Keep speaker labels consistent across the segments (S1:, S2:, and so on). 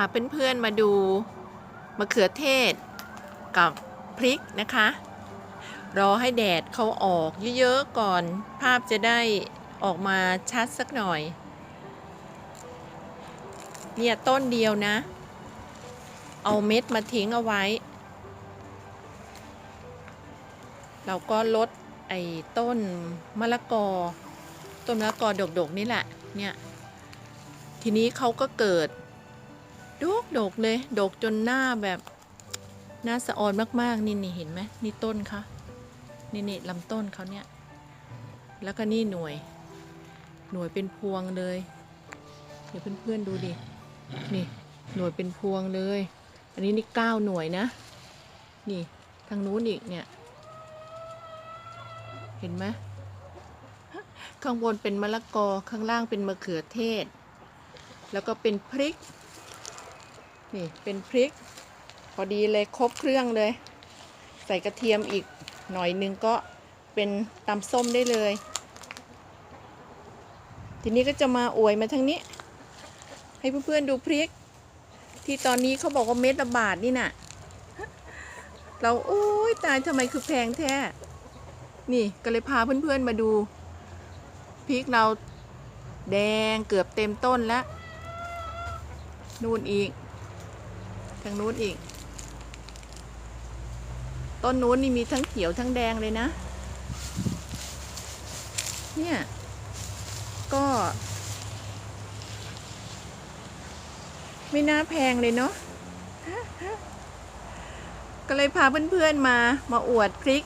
S1: าเพื่อนๆมาดูมะเขือเทศกับพริกนะคะ รอให้แดดเขาออกเยอะๆก่อน ภาพจะได้ออกมาชัดสักหน่อย เนี่ยต้นเดียวนะ เอาเม็ดมาทิ้งเอาไว้ เราก็ลดไอ้ต้นมะละกอ ต้นมะละกอดกๆนี่แหละ เนี่ย ทีนี้เขาก็เกิด ดกดกเลยดกจนหน้าแบบหน้าสะออนมากๆ นี่นี่เห็นไหมนี่ต้นเขานี่นี่ลำต้นเขาเนี่ย แล้วก็นี่หน่วย หน่วยเป็นพวงเลย เดี๋ยวเพื่อนๆดูดิ นี่หน่วยเป็นพวงเลย อันนี้นี่เก้าหน่วยนะ นี่ทางนู้นอีกเนี่ย เห็นไหมข้างบนเป็นมะละกอข้างล่างเป็นมะเขือเทศ แล้วก็เป็นพริก นี่เป็นพริก พอดีเลยครบเครื่องเลย ใส่กระเทียมอีกหน่อยนึงก็เป็นตำส้มได้เลย ทีนี้ก็จะมาอวยมาทางนี้ ให้เพื่อนๆดูพริก ที่ตอนนี้เขาบอกว่าเม็ดละบาทนี่น่ะ เราโอ้ยตายทำไมคือแพงแท้ นี่ก็เลยพาเพื่อนๆมาดูพริกเราแดงเกือบเต็มต้นแล้ว นู่นอีก ทางนู้นอีก ต้นนู้นนี่มีทั้งเขียวทั้งแดงเลยนะ เนี่ย ก็ ไม่น่าแพงเลยเนาะก็เลยพาเพื่อนๆมามาอวดพริก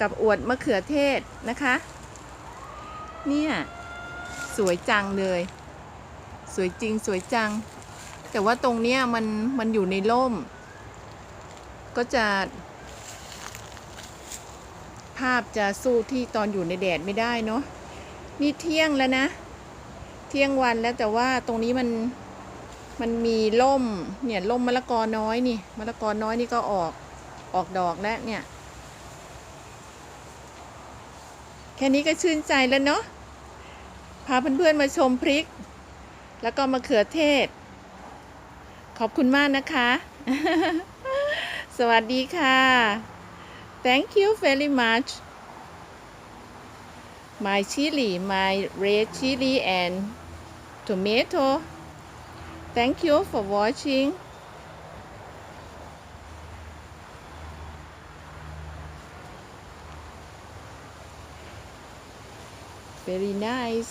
S1: กับอวดมะเขือเทศนะคะ เนี่ย สวยจังเลย สวยจริงสวยจัง แต่ว่าตรงเนี้ยมันมันอยู่ในร่ม ก็จะ ภาพจะสู้ที่ตอนอยู่ในแดดไม่ได้เนาะนี่เที่ยงแล้วนะ เที่ยงวันแล้วแต่ว่าตรงนี้มันมันมีร่มเนี่ยร่มมะละกอน้อยนี่มะละกอน้อยนี่ก็ออกออกดอกแล้วเนี่ย แค่นี้ก็ชื่นใจแล้วเนาะพาเพื่อนๆมาชมพริก แล้วก็มะเขือเทศ ขอบคุณมากนะคะ สวัสดีค่ะ thank you very much my chili my red chili and tomato thank you for watching very nice